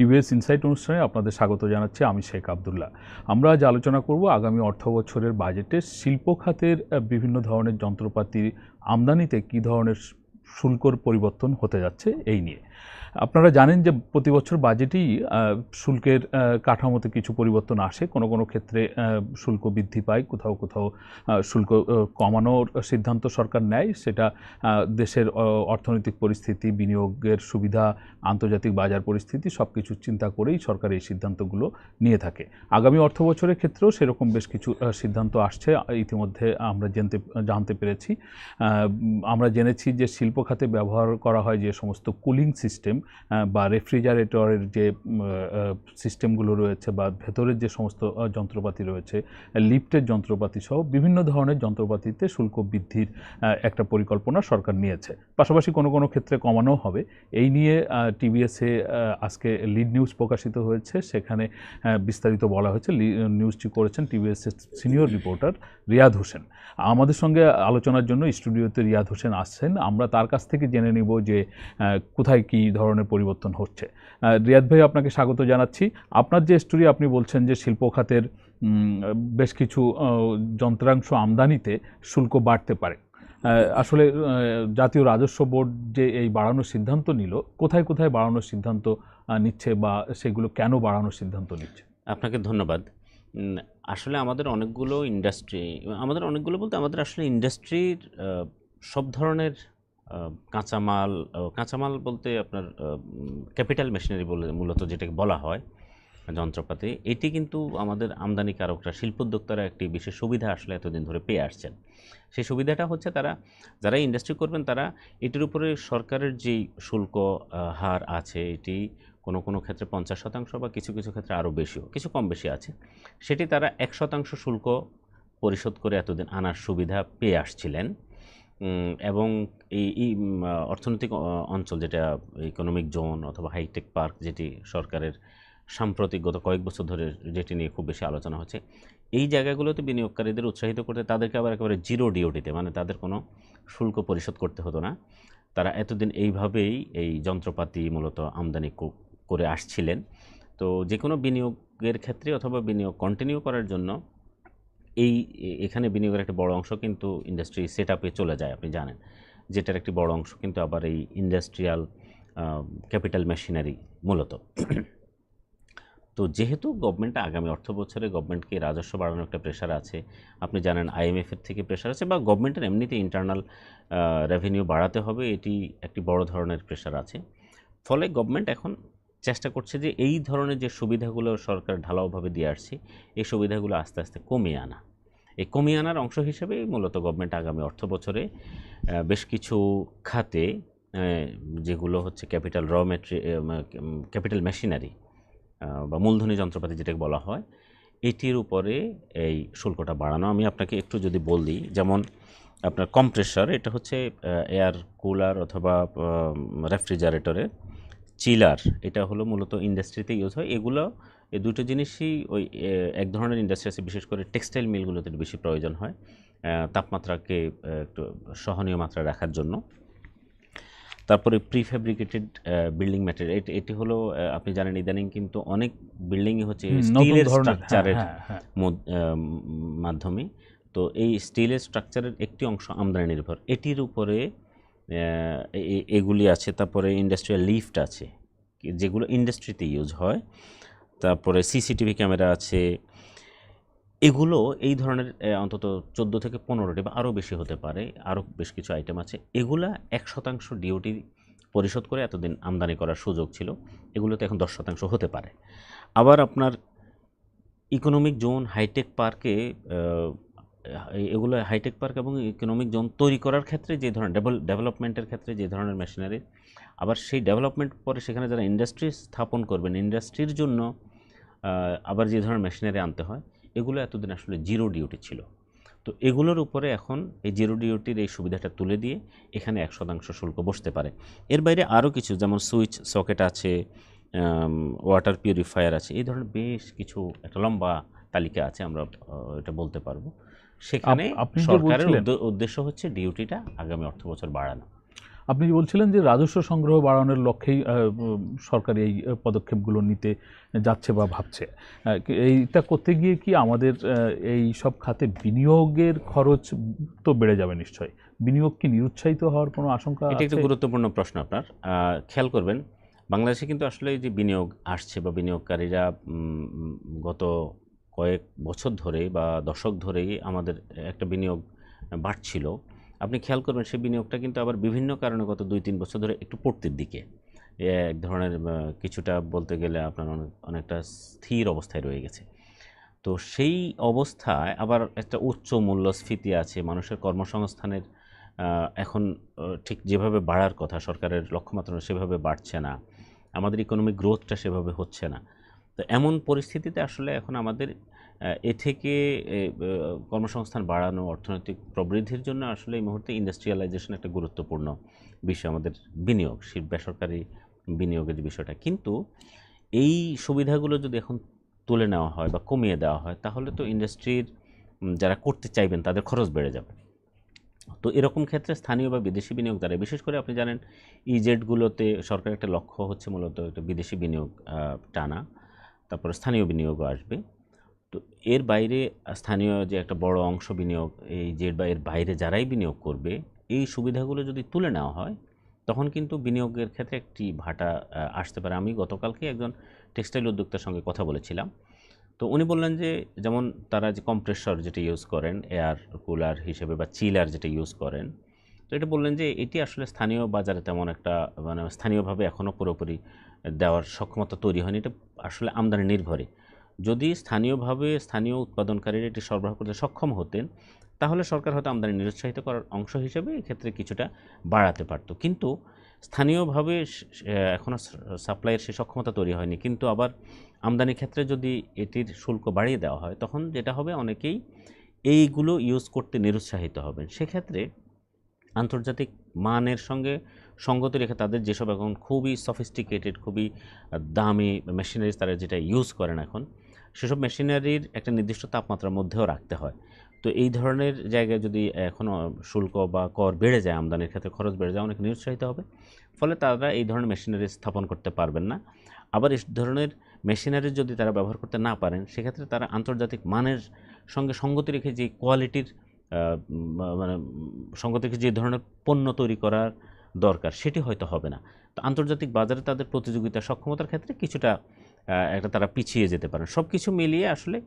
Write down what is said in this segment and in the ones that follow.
TVS insight অনুষ্ঠানে আপনাদের স্বাগত জানাচ্ছি, আমি শেখ আবদুল্লাহ। আমরা আজ আলোচনা করব আগামী অর্থ বছরের বাজেটে শিল্প খাতের বিভিন্ন ধরনের যন্ত্রপাতির আমদানিতে কী ধরনের শুল্কর পরিবর্তন হতে যাচ্ছে এই নিয়ে। আপনারা জানেন যে প্রতি বছর বাজেটেই শুল্কের কাঠামোতে কিছু পরিবর্তন আসে। কোনো কোনো ক্ষেত্রে শুল্ক বৃদ্ধি পায়, কোথাও কোথাও শুল্ক কমানোর সিদ্ধান্ত সরকার নেয়। সেটা দেশের অর্থনৈতিক পরিস্থিতি, বিনিয়োগের সুবিধা, আন্তর্জাতিক বাজার পরিস্থিতি সব কিছু চিন্তা করেই সরকার এই সিদ্ধান্তগুলো নিয়ে থাকে। আগামী অর্থ বছরের ক্ষেত্রেও সেরকম বেশ কিছু সিদ্ধান্ত আসছে। ইতিমধ্যে আমরা জানতে জানতে পেরেছি। আমরা জেনেছি যে শিল্প খাতে ব্যবহার করা হয় যে সমস্ত কুলিং সিস্টেম বা রেফ্রিজারেটরের যে সিস্টেমগুলো রয়েছে বা ভেতরের যে সমস্ত যন্ত্রপাতি রয়েছে, লিফটের যন্ত্রপাতি সহ বিভিন্ন ধরনের যন্ত্রপাতিতে শুল্ক বৃদ্ধির একটা পরিকল্পনা সরকার নিয়েছে। পাশাপাশি কোনো কোনো ক্ষেত্রে কমানো হবে। এই নিয়ে টিভিএসে আজকে লিড নিউজ প্রকাশিত হয়েছে। সেখানে বিস্তারিত বলা হয়েছে। নিউজটি করেছেন টিভিএসের সিনিয়র রিপোর্টার রিয়াদ হোসেন। আমাদের সঙ্গে আলোচনার জন্য স্টুডিওতে রিয়াদ হোসেন আসছেন। আমরা তার কাছ থেকে জেনে নিব যে কোথায় কী ধরনের পরিবর্তন হচ্ছে। রিয়াদ ভাই, আপনাকে স্বাগত জানাচ্ছি। আপনার যে স্টোরি আপনি বলছেন যে শিল্প খাতের বেশ কিছু যন্ত্রাংশ আমদানিতে শুল্ক বাড়তে পারে। আসলে জাতীয় রাজস্ব বোর্ড যে এই বাড়ানোর সিদ্ধান্ত নিল, কোথায় কোথায় বাড়ানোর সিদ্ধান্ত নিচ্ছে বা সেগুলো কেন বাড়ানোর সিদ্ধান্ত নিচ্ছে? আপনাকে ধন্যবাদ। আসলে আমাদের অনেকগুলো ইন্ডাস্ট্রি আমাদের অনেকগুলো বলতে আমাদের আসলে ইন্ডাস্ট্রির সব ধরনের কাঁচামাল কাঁচামাল বলতে আপনার ক্যাপিটাল মেশিনারি বলে মূলত যেটাকে বলা হয়, যন্ত্রপাতি। এটি কিন্তু আমাদের আমদানিকারকরা, শিল্পোদ্যোক্তারা একটি বিশেষ সুবিধা আসলে এতদিন ধরে পেয়ে আসছেন। সেই সুবিধাটা হচ্ছে তারা, যারা ইন্ডাস্ট্রি করবেন, তারা এটির উপরে সরকারের যেই শুল্ক হার আছে, এটি কোনো কোনো ক্ষেত্রে পঞ্চাশ শতাংশ বা কিছু কিছু ক্ষেত্রে আরও বেশিও, কিছু কম বেশি আছে, সেটি তারা এক শতাংশ শুল্ক পরিশোধ করে এতদিন আনার সুবিধা পেয়ে আসছিলেন। এবং এই অর্থনৈতিক অঞ্চল যেটা ইকোনমিক জোন অথবা হাইটেক পার্ক যেটি সরকারের সাম্প্রতিক গত কয়েক বছর ধরে যেটি নিয়ে খুব বেশি আলোচনা হচ্ছে, এই জায়গাগুলোতে বিনিয়োগকারীদের উৎসাহিত করতে তাদেরকে আবার একেবারে জিরো ডিওটিতে মানে তাদের কোনো শুল্ক পরিশোধ করতে হতো না। তারা এতদিন এইভাবেই এই যন্ত্রপাতি মূলত আমদানি করে আসছিলেন। তো যে কোনো বিনিয়োগের ক্ষেত্রে অথবা বিনিয়োগ কন্টিনিউ করার জন্য এই এখানে বিনিয়োগের একটা বড় অংশ কিন্তু ইন্ডাস্ট্রি সেট আপে চলে যায়, আপনি জানেন। যেটার একটি বড় অংশ কিন্তু আবার এই ইন্ডাস্ট্রিয়াল ক্যাপিটাল মেশিনারি মূলত। তো যেহেতু গভর্নমেন্ট আগামী অর্থ বছরে গভর্নমেন্টকে রাজস্ব বাড়ানোর একটা প্রেশার আছে, আপনি জানেন আইএমএফের থেকে প্রেশার আছে বা গভর্নমেন্টের এমনিতে ইন্টারনাল রেভিনিউ বাড়াতে হবে, এটি একটি বড় ধরনের প্রেশার আছে। ফলে গভর্নমেন্ট এখন চেষ্টা করছে যে এই ধরনের যে সুবিধাগুলো সরকার ঢালাওভাবে দিয়ে আসছে, এই সুবিধাগুলো আস্তে আস্তে কমিয়ে আনা। এই কমিয়ে আনার অংশ হিসেবে মূলত গভর্নমেন্ট আগামী অর্থ বছরে বেশ কিছু খাতে যেগুলো হচ্ছে ক্যাপিটাল র মেট্রি ক্যাপিটাল মেশিনারি বা মূলধনী যন্ত্রপাতি যেটাকে বলা হয়, এটির উপরে এই শুল্কটা বাড়ানো। আমি আপনাকে একটু যদি বলি, যেমন আপনার কম্প্রেসার এটা হচ্ছে এয়ার কুলার অথবা রেফ্রিজারেটরের চিলার এটা হলো মূলত ইন্ডাস্ট্রিতে ইউজ হয়। এগুলো এই দুটো জিনিসই ওই এক ধরনের ইন্ডাস্ট্রি আছে বিশেষ করে টেক্সটাইল মিলগুলোতে বেশি প্রয়োজন হয় তাপমাত্রাকে একটু সহনীয় মাত্রা রাখার জন্য। তারপরে প্রিফ্যাব্রিকেটেড বিল্ডিং ম্যাটেরিয়াল এটি এটি হলো আপনি জানেন ইদানিং কিন্তু অনেক বিল্ডিংই হচ্ছে স্টিলের হ্যাঁ, স্ট্রাকচারের হ্যাঁ, হ্যাঁ। আহ, মাধ্যমে। তো এই স্টিলের স্ট্রাকচারের একটি অংশ আমদানি নির্ভর। এটির উপরে এগুলি আছে, তারপরে ইন্ডাস্ট্রিয়াল লিফট আছে যেগুলো ইন্ডাস্ট্রিতে ইউজ হয়, তারপরে সিসিটিভি ক্যামেরা আছে, এগুলো এই ধরনের অন্তত চোদ্দ থেকে পনেরোটি বা আরও বেশি হতে পারে, আরও বেশ কিছু আইটেম আছে, এগুলা এক শতাংশ ডিওটি পরিশোধ করে এতদিন আমদানি করার সুযোগ ছিল, এগুলোতে এখন দশ শতাংশ হতে পারে। আবার আপনার ইকোনমিক জোন হাইটেক পার্কে এগুলো হাইটেক পার্ক এবং ইকোনমিক জোন তৈরি করার ক্ষেত্রে যে ধরনের ডেভেলপমেন্টের ক্ষেত্রে যে ধরনের মেশিনারি আবার সেই ডেভেলপমেন্ট পরে সেখানে যারা ইন্ডাস্ট্রি স্থাপন করবেন ইন্ডাস্ট্রির জন্য আবার যে ধরনের মেশিনারি আনতে হয়, এগুলো এতদিন আসলে জিরো ডিউটি ছিল। তো এগুলোর উপরে এখন এই জিরো ডিউটির এই সুবিধাটা তুলে দিয়ে এখানে এক শতাংশ শুল্ক বসতে পারে। এর বাইরে আরও কিছু, যেমন সুইচ সকেট আছে ওয়াটার পিউরিফায়ার আছে, এই ধরনের বেশ কিছু একটা লম্বা তালিকা আছে, আমরা এটা বলতে পারব। সেখানে সরকারের উদ্দেশ্য হচ্ছে ডিউটিটা আগামী অর্থ বছর বাড়ানো। আপনি যে বলছিলেন যে রাজস্ব সংগ্রহ বাড়ানোর লক্ষ্যেই সরকার এই পদক্ষেপগুলো নিতে যাচ্ছে বা ভাবছে। এইটা করতে গিয়ে কি আমাদের এই সব খাতে বিনিয়োগের খরচ তো বেড়ে যাবে নিশ্চয়ই। বিনিয়োগ কি নিরুৎসাহিত হওয়ার কোনো আশঙ্কা এটা একটু গুরুত্বপূর্ণ প্রশ্ন আপনার। খেয়াল করবেন বাংলাদেশে কিন্তু আসলে যে বিনিয়োগ আসছে বা বিনিয়োগকারীরা গত কয়েক বছর ধরে বা দশক ধরেই আমাদের একটা বিনিয়োগ বাড়ছিল। আপনি খেয়াল করবেন সেই বিনিয়োগটা কিন্তু আবার বিভিন্ন কারণে গত দুই তিন বছর ধরে একটু পড়তির দিকে। এক ধরনের কিছুটা বলতে গেলে আপনার অনেক অনেকটা স্থির অবস্থায় রয়ে গেছে। তো সেই অবস্থায় আবার একটা উচ্চ মূল্যস্ফীতি আছে। মানুষের কর্মসংস্থানের এখন ঠিক যেভাবে বাড়ার কথা, সরকারের লক্ষ্যমাত্রা সেভাবে বাড়ছে না। আমাদের ইকোনমিক গ্রোথটা সেভাবে হচ্ছে না। তো এমন পরিস্থিতিতে আসলে এখন আমাদের এ থেকে কর্মসংস্থান বাড়ানো, অর্থনৈতিক প্রবৃদ্ধির জন্য আসলে এই মুহূর্তে ইন্ডাস্ট্রিয়ালাইজেশন একটা গুরুত্বপূর্ণ বিষয় আমাদের বিনিয়োগ বেসরকারি বিনিয়োগের বিষয়টা। কিন্তু এই সুবিধাগুলো যদি এখন তুলে নেওয়া হয় বা কমিয়ে দেওয়া হয়, তাহলে তো ইন্ডাস্ট্রির যারা করতে চাইবেন তাদের খরচ বেড়ে যাবে। তো এরকম ক্ষেত্রে স্থানীয় বা বিদেশি বিনিয়োগ দ্বারা বিশেষ করে আপনি জানেন ইজেডগুলোতে সরকারের একটা লক্ষ্য হচ্ছে মূলত একটা বিদেশি বিনিয়োগ টানা। তারপরে স্থানীয় বিনিয়োগও আসবে। তো এর বাইরে স্থানীয় যে একটা বড় অংশ বিনিয়োগ, এই জেড বা এর বাইরে যারাই বিনিয়োগ করবে, এই সুবিধাগুলো যদি তুলে নেওয়া হয়, তখন কিন্তু বিনিয়োগের ক্ষেত্রে একটি ভাটা আসতে পারে। আমি গতকালকে একজন টেক্সটাইল উদ্যোক্তার সঙ্গে কথা বলেছিলাম। তো উনি বললেন যে, যেমন তারা যে কম্প্রেসর যেটা ইউজ করেন, এয়ার কুলার হিসেবে বা চিলার যেটা ইউজ করেন, তো এটা বললেন যে, এটি আসলে স্থানীয় বাজারে তেমন একটা মানে স্থানীয়ভাবে এখনও পুরোপুরি দেওয়ার সক্ষমতা তৈরি হয়নি, এটা আসলে আমদানি নির্ভরে। যদি স্থানীয়ভাবে স্থানীয় উৎপাদনকারীরা এটি সরবরাহ করতে সক্ষম হতেন, তাহলে সরকার হয়তো আমদানি নিরুৎসাহিত করার অংশ হিসেবে এক্ষেত্রে কিছুটা বাড়াতে পারতো। কিন্তু স্থানীয়ভাবে এখনও সাপ্লাইয়ের সে সক্ষমতা তৈরি হয়নি। কিন্তু আবার আমদানির ক্ষেত্রে যদি এটির শুল্ক বাড়িয়ে দেওয়া হয়, তখন যেটা হবে অনেকেই এইগুলো ইউজ করতে নিরুৎসাহিত হবেন। সেক্ষেত্রে আন্তর্জাতিক মানের সঙ্গে সঙ্গতি রেখে তাদের যেসব এখন খুবই সফিস্টিকেটেড খুবই দামি মেশিনারিজ তারা যেটা ইউজ করেন এখন, সেসব মেশিনারির একটা নির্দিষ্ট তাপমাত্রার মধ্যেও রাখতে হয়। তো এই ধরনের জায়গায় যদি এখনও শুল্ক বা কর বেড়ে যায়, আমদানির ক্ষেত্রে খরচ বেড়ে যায়, অনেক নিরুৎসাহিত হবে। ফলে তারা এই ধরনের মেশিনারি স্থাপন করতে পারবেন না। আবার এই ধরনের মেশিনারি যদি তারা ব্যবহার করতে না পারেন, সেক্ষেত্রে তারা আন্তর্জাতিক মানের সঙ্গে সঙ্গতি রেখে যে কোয়ালিটির মানে সঙ্গতি রেখে যে ধরনের পণ্য তৈরি করার দরকার সেটি হয়তো হবে না। তো আন্তর্জাতিক বাজারে তাদের প্রতিযোগিতা সক্ষমতার ক্ষেত্রে কিছুটা একটা তারা পিছিয়ে যেতে পারেন সব কিছু মিলিয়ে আসলে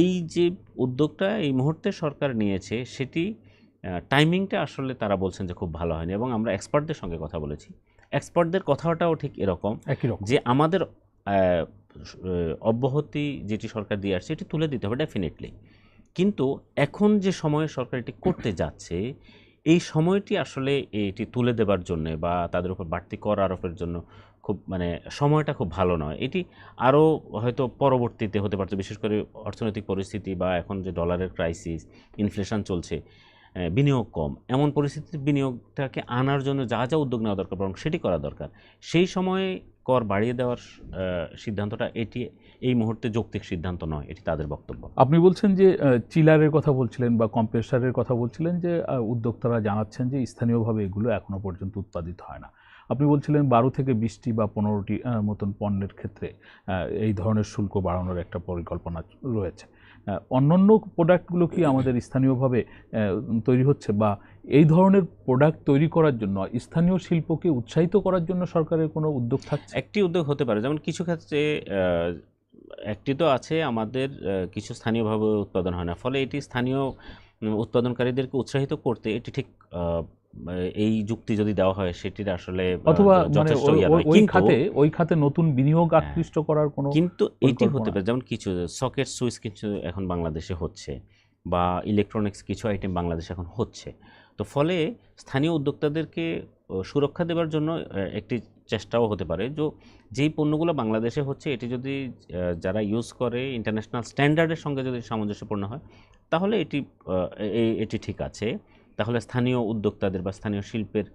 এই যে উদ্যোগটা এই মুহূর্তে সরকার নিয়েছে সেটি টাইমিংটা আসলে তারা বলছেন যে খুব ভালো হয়নি এবং আমরা এক্সপার্টদের সঙ্গে কথা বলেছি। এক্সপার্টদের কথাটাও ঠিক এরকম একই রকম। যে আমাদের অব্যাহতি যেটি সরকার দিয়ে আসছে এটি তুলে দিতে হবে ডেফিনেটলি কিন্তু এখন যে সময়ে সরকার এটি করতে যাচ্ছে এই সময়টি আসলে এটি তুলে দেবার জন্য বা তাদের উপর বাড়তি কর আরোপের জন্য খুব মানে সময়টা খুব ভালো নয়। এটি আরও হয়তো পরবর্তীতে হতে পারতো, বিশেষ করে অর্থনৈতিক পরিস্থিতি বা এখন যে ডলারের ক্রাইসিস ইনফ্লেশন চলছে বিনিয়োগ কম, এমন পরিস্থিতিতে বিনিয়োগটাকে আনার জন্য যা যা উদ্যোগ নেওয়া দরকার বরং সেটি করা দরকার। সেই সময়ে কর বাড়িয়ে দেওয়ার সিদ্ধান্তটা এটি, এই মুহূর্তে যৌক্তিক সিদ্ধান্ত নয়, এটি তাদের বক্তব্য। আপনি বলছেন যে চিলারের কথা বলছিলেন বা কম্প্রেসারের কথা বলছিলেন যে উদ্যোক্তারা জানাচ্ছেন যে, স্থানীয়ভাবে এগুলো এখনও পর্যন্ত উৎপাদিত হয় না। আপনি বলছিলেন বারো থেকে বিশটি বা পনেরোটি মতন পণ্যের ক্ষেত্রে এই ধরনের শুল্ক বাড়ানোর একটা পরিকল্পনা রয়েছে। অন্যান্য প্রোডাক্টগুলো কি আমাদের স্থানীয়ভাবে তৈরি হচ্ছে বা এই ধরনের প্রোডাক্ট তৈরি করার জন্য, স্থানীয় শিল্পকে উৎসাহিত করার জন্য সরকারের কোনো উদ্যোগ থাকছে? একটি উদ্যোগ হতে পারে। যেমন কিছু ক্ষেত্রে একটি তো আছে, আমাদের কিছু স্থানীয়ভাবে উৎপাদন হয় না। ফলে এটি স্থানীয় উৎপাদনকারীদেরকে উৎসাহিত করতে এটি ঠিক এই যুক্তি যদি দেওয়া হয় সেটির আসলে অথবা মানে যথেষ্ট ওই- খাতে ওই খাতে নতুন বিনিয়োগ হ্যাঁ। আকৃষ্ট করার কোনো কিন্তু এটি হতে পারে যেমন কিছু সকেট সুইচ কিছু এখন বাংলাদেশে হচ্ছে বা ইলেকট্রনিক্স কিছু আইটেম বাংলাদেশে এখন হচ্ছে। তো ফলে স্থানীয় উদ্যোক্তাদেরকে সুরক্ষা দেওয়ার জন্য একটি চেষ্টাও হতে পারে। যে যেই পণ্যগুলো বাংলাদেশে হচ্ছে এটি যদি যারা ইউজ করে ইন্টারন্যাশনাল স্ট্যান্ডার্ডের সঙ্গে যদি সামঞ্জস্যপূর্ণ হয় তাহলে এটি এটি ঠিক আছে। তাহলে স্থানীয় উদ্যোক্তাদের বা স্থানীয় শিল্পের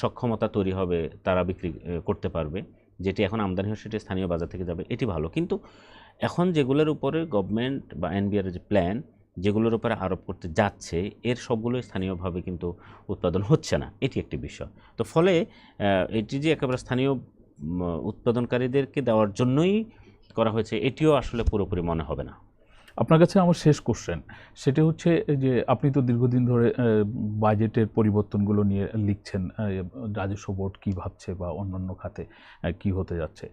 সক্ষমতা তৈরি হবে, তারা বিক্রি করতে পারবে। যেটি এখন আমদানি হয় সেটি স্থানীয় বাজার থেকে যাবে, এটি ভালো। কিন্তু এখন যেগুলোর উপরে গভর্নমেন্ট বা এনবিআর যে প্ল্যান, যেগুলোর উপরে আরোপ করতে যাচ্ছে, এর সবগুলোই স্থানীয়ভাবে কিন্তু উৎপাদন হচ্ছে না। এটি একটি বিষয়। তো ফলে এটি যে একেবারে স্থানীয় উৎপাদনকারীদেরকে দেওয়ার জন্যই করা হয়েছে, এটিও আসলে পুরোপুরি মনে হবে না। আপনার কাছে আমার শেষ কোশ্চেন সেটা হচ্ছে যে আপনি তো দীর্ঘদিন ধরে বাজেটের পরিবর্তনগুলো নিয়ে লিখছেন রাজস্ব বোর্ড কী ভাবছে বা অন্যান্য খাতে কী হতে যাচ্ছে।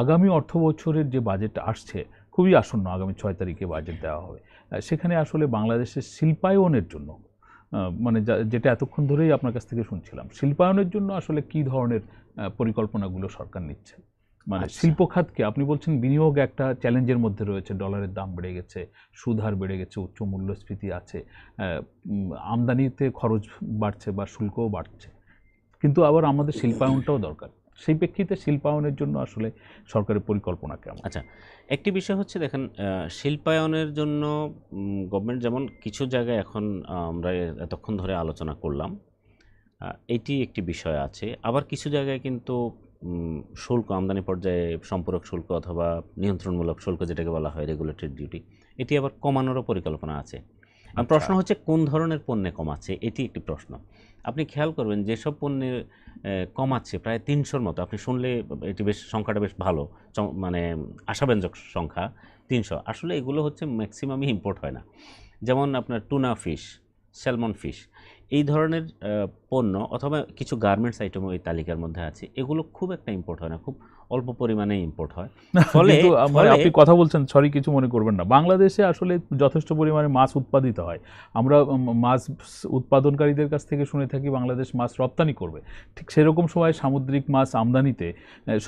আগামী অর্থ বছরের যে বাজেট আসছে, খুবই আসন্ন, আগামী ছয় তারিখে বাজেট দেওয়া হবে। সেখানে আসলে বাংলাদেশের শিল্পায়নের জন্য মানে যেটা এতক্ষণ ধরেই আপনার কাছ থেকে শুনছিলাম, শিল্পায়নের জন্য আসলে কী ধরনের পরিকল্পনাগুলো সরকার নিচ্ছে? মানে আচ্ছা। শিল্প খাতকে আপনি বলছেন বিনিয়োগ একটা চ্যালেঞ্জের মধ্যে রয়েছে ডলারের দাম বেড়ে গেছে সুদ হার বেড়ে গেছে উচ্চ মূল্যস্ফীতি আছে আমদানিতে খরচ বাড়ছে বা শুল্কও বাড়ছে। কিন্তু আবার আমাদের শিল্পায়নটাও দরকার। সেই প্রেক্ষিতে শিল্পায়নের জন্য আসলে সরকারের পরিকল্পনা কেমন? আচ্ছা একটি বিষয় হচ্ছে দেখেন শিল্পায়নের জন্য গভর্নমেন্ট যেমন কিছু জায়গায় এখন আমরা এতক্ষণ ধরে আলোচনা করলাম এটি একটি বিষয় আছে। আবার কিছু জায়গায় কিন্তু শুল্ক আমদানি পর্যায়ে সম্পূরক শুল্ক অথবা নিয়ন্ত্রণমূলক শুল্ক যেটাকে বলা হয় রেগুলেটরি ডিউটি এটি আবার কমানোরও পরিকল্পনা আছে। আর আচ্ছা। প্রশ্ন হচ্ছে কোন ধরনের পণ্যে কমাচ্ছে? এটি একটি প্রশ্ন। আপনি খেয়াল করবেন যেসব পণ্যে কমাচ্ছে প্রায় তিনশোর মতো আপনি শুনলে এটি বেশ সংখ্যাটা বেশ ভালো মানে আশাব্যঞ্জক সংখ্যা তিনশো। আসলে এগুলো হচ্ছে ম্যাক্সিমামই ইম্পোর্ট হয় না। যেমন আপনার টুনা ফিশ স্যালমন ফিশ এই ধরনের পণ্য অথবা কিছু গার্মেন্টস আইটেমও এই তালিকার মধ্যে আছে এগুলো খুব একটা ইম্পোর্ট হয় না খুব অল্প পরিমাণে ইম্পোর্ট হয়। ফলে মানে আপনি কথা বলছেন সরি কিছু মনে করবেন না। বাংলাদেশে আসলে যথেষ্ট পরিমাণে মাছ উৎপাদিত হয়। আমরা মাছ উৎপাদনকারীদের কাছ থেকে শুনে থাকি বাংলাদেশ মাছ রপ্তানি করবে। ঠিক সেরকম সময় সামুদ্রিক মাছ আমদানিতে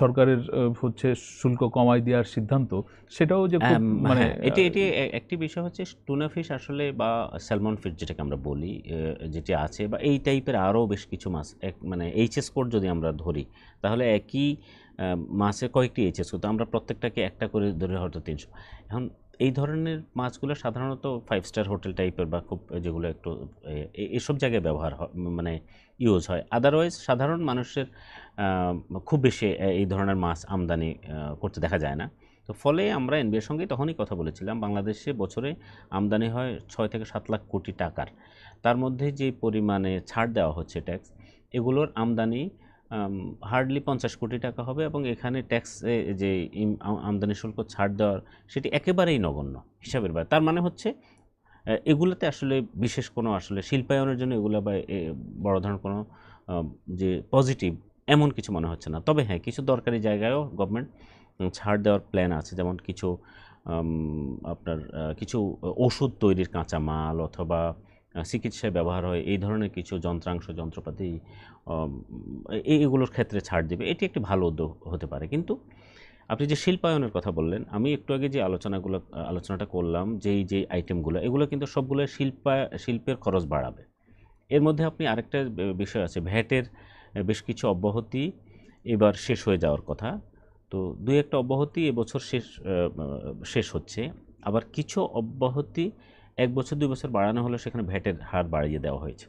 সরকারের হচ্ছে শুল্ক কমাই দেওয়ার সিদ্ধান্ত সেটাও যে মানে হ্যাঁ, এটি এটি একটি বিষয় হচ্ছে টুনা ফিশ আসলে বা স্যালমন ফিশ যেটাকে আমরা বলি যেটি আছে বা এই টাইপের আরও বেশ কিছু মাছ এক মানে এইচএস কোড যদি আমরা ধরি, তাহলে একই মাছের কয়েকটি এইচএস কোড আমরা প্রত্যেকটাকে একটা করে ধরে হয়তো তিনশো। এখন এই ধরনের মাছগুলো সাধারণত ফাইভ স্টার হোটেল টাইপের বা খুব যেগুলো একটু এসব জায়গায় ব্যবহার হয় মানে ইউজ হয়। আদারওয়াইজ সাধারণ মানুষের খুব বেশি এই ধরনের মাছ আমদানি করতে দেখা যায় না। তো ফলে আমরা এনবিআর সঙ্গে তখনই কথা বলেছিলাম, বাংলাদেশে বছরে আমদানি হয় ছয় থেকে সাত লাখ কোটি টাকার। তার মধ্যে যে পরিমাণে ছাড় দেওয়া হচ্ছে ট্যাক্স, এগুলোর আমদানি হার্ডলি পঞ্চাশ কোটি টাকা হবে এবং এখানে ট্যাক্সে যে আমদানি শুল্ক ছাড় দেওয়ার সেটি একেবারেই নগণ্য হিসাবের বাইরে। তার মানে হচ্ছে এগুলোতে আসলে বিশেষ কোনো আসলে শিল্পায়নের জন্য এগুলো বা বড় ধরনের কোনো যে পজিটিভ এমন কিছু মনে হচ্ছে না। তবে হ্যাঁ কিছু দরকারি জায়গায়ও গভর্নমেন্ট ছাড় দেওয়ার প্ল্যান আছে। যেমন কিছু আপনার কিছু ওষুধ তৈরির কাঁচামাল অথবা চিকিৎসায় ব্যবহার হয় এই ধরনের কিছু যন্ত্রাংশ যন্ত্রপাতি উম, এই এগুলোর ক্ষেত্রে ছাড় দেবে। এটি একটি ভালো উদ্যোগ হতে পারে। কিন্তু আপনি যে শিল্পায়নের কথা বললেন আমি একটু আগে যে আলোচনাগুলো আলোচনাটা করলাম যেই যে আইটেমগুলো এগুলো কিন্তু সবগুলো শিল্পা শিল্পের খরচ বাড়াবে। এর মধ্যে আপনি আরেকটা বিষয় আছে। ভ্যাটের বেশ কিছু অব্যাহতি এবার শেষ হয়ে যাওয়ার কথা। তো দুই একটা অব্যাহতি এবছর শেষ শেষ হচ্ছে। আবার কিছু অব্যাহতি এক বছর, দুই বছর বাড়ানো হলে সেখানে ভ্যাটের হার বাড়িয়ে দেওয়া হয়েছে।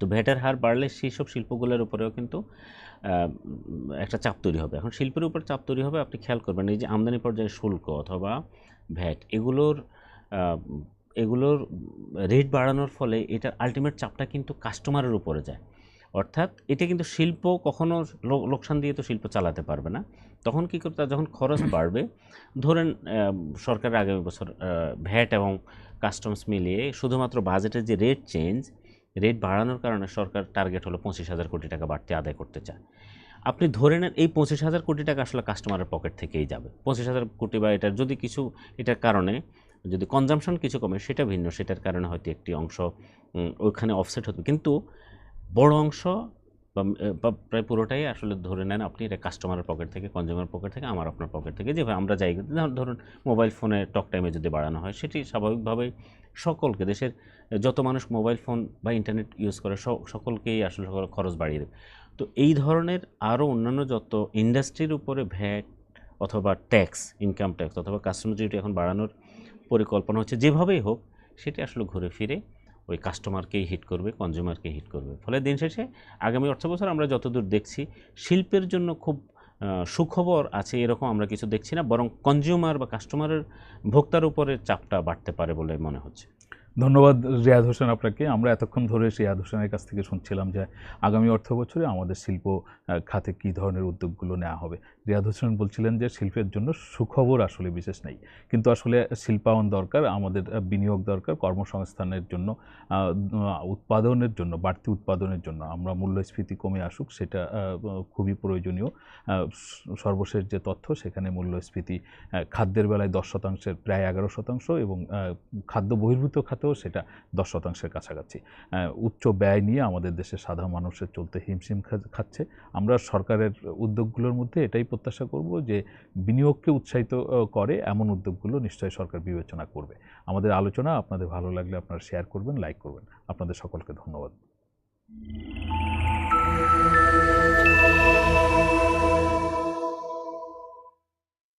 তো ভ্যাটের হার বাড়লে সেই সব শিল্পগুলোর উপরেও কিন্তু একটা চাপ তৈরি হবে। এখন শিল্পের উপর চাপ তৈরি হবে, আপনি খেয়াল করবেন, এই যে আমদানি পর্যায়ে শুল্ক অথবা ভ্যাট, এগুলোর এগুলোর রেট বাড়ানোর ফলে এটার আলটিমেট চাপটা কিন্তু কাস্টমারের উপরে যায়। অর্থাৎ এটা কিন্তু শিল্প কখনো লো- লোকসান দিয়ে তো শিল্প চালাতে পারবে না। তখন কী করতে যখন খরচ বাড়বে ধরেন সরকারের আগামী বছর ভ্যাট এবং কাস্টমস মিলিয়ে শুধুমাত্র বাজেটের যে রেট চেঞ্জ রেট বাড়ানোর কারণে সরকার টার্গেট হলো পঁচিশ হাজার কোটি টাকা বাড়তি আদায় করতে চায়। আপনি ধরে নেন এই পঁচিশ হাজার কোটি টাকা আসলে কাস্টমারের পকেট থেকেই যাবে। পঁচিশ হাজার কোটি বা এটার যদি কিছু এটার কারণে যদি কনজামশন কিছু কমে সেটা ভিন্ন সেটার কারণে হয়তো একটি অংশ ওইখানে অফসেট হতো। কিন্তু বড় অংশ বা প্রায় পুরোটাই আসলে ধরে নেন আপনি এটা কাস্টমারের পকেট থেকে কনজিউমার পকেট থেকে, আমার আপনার পকেট থেকে, যেভাবে আমরা যাই। ধর- ধরুন মোবাইল ফোনে টক টাইমে যদি বাড়ানো হয়, সেটি স্বাভাবিকভাবেই সকলকে, দেশের যত মানুষ মোবাইল ফোন বা ইন্টারনেট ইউজ করে সকলকেই আসলে খরচ বাড়িয়ে দেবে। তো এই ধরনের আরও অন্যান্য যত ইন্ডাস্ট্রির উপরে ভ্যাট অথবা ট্যাক্স ইনকাম ট্যাক্স অথবা কাস্টমার ডিউটি এখন বাড়ানোর পরিকল্পনা হচ্ছে, যেভাবেই হোক, সেটি আসলে ঘুরে ফিরে ওই কাস্টমারকেই হিট করবে কনজিউমারকে হিট করবে। ফলে দিন শেষে আগামী অর্থ বছর আমরা যতদূর দেখছি, শিল্পের জন্য খুব সুখবর আছে এরকম আমরা কিছু দেখছি না, বরং কনজিউমার বা কাস্টমারের ভোক্তার উপরে চাপটা বাড়তে পারে বলে মনে হচ্ছে। ধন্যবাদ রিয়াদ হোসেন আপনাকে। আমরা এতক্ষণ ধরে রিয়াদ হোসেনের কাছ থেকে শুনছিলাম যে আগামী অর্থ বছরে আমাদের শিল্প খাতে কী ধরনের উদ্যোগগুলো নেওয়া হবে। রিয়াদ হোসেন বলছিলেন যে শিল্পের জন্য সুখবর আসলে বিশেষ নেই। কিন্তু আসলে শিল্পায়ন দরকার, আমাদের বিনিয়োগ দরকার, কর্মসংস্থানের জন্য উৎপাদনের জন্য, বাড়তি উৎপাদনের জন্য। আমরা মূল্যস্ফীতি কমে আসুক, সেটা খুবই প্রয়োজনীয়। সর্বশেষ যে তথ্য, সেখানে মূল্যস্ফীতি খাদ্যের বেলায় দশ শতাংশের, প্রায় এগারো শতাংশ এবং খাদ্য বহির্ভূত খাতেও সেটা দশ শতাংশের কাছাকাছি। উচ্চ ব্যয় নিয়ে আমাদের দেশের সাধারণ মানুষের চলতে হিমশিম খাচ্ছে। আমরা সরকারের উদ্যোগগুলোর মধ্যে এটাই প্রত্যাশা করব যে বিনিয়োগকে উৎসাহিত করে এমন উদ্যোগগুলো নিশ্চয়ই সরকার বিবেচনা করবে। আমাদের আলোচনা আপনাদের ভালো লাগলে আপনারা শেয়ার করবেন লাইক করবেন। আপনাদের সকলকে ধন্যবাদ।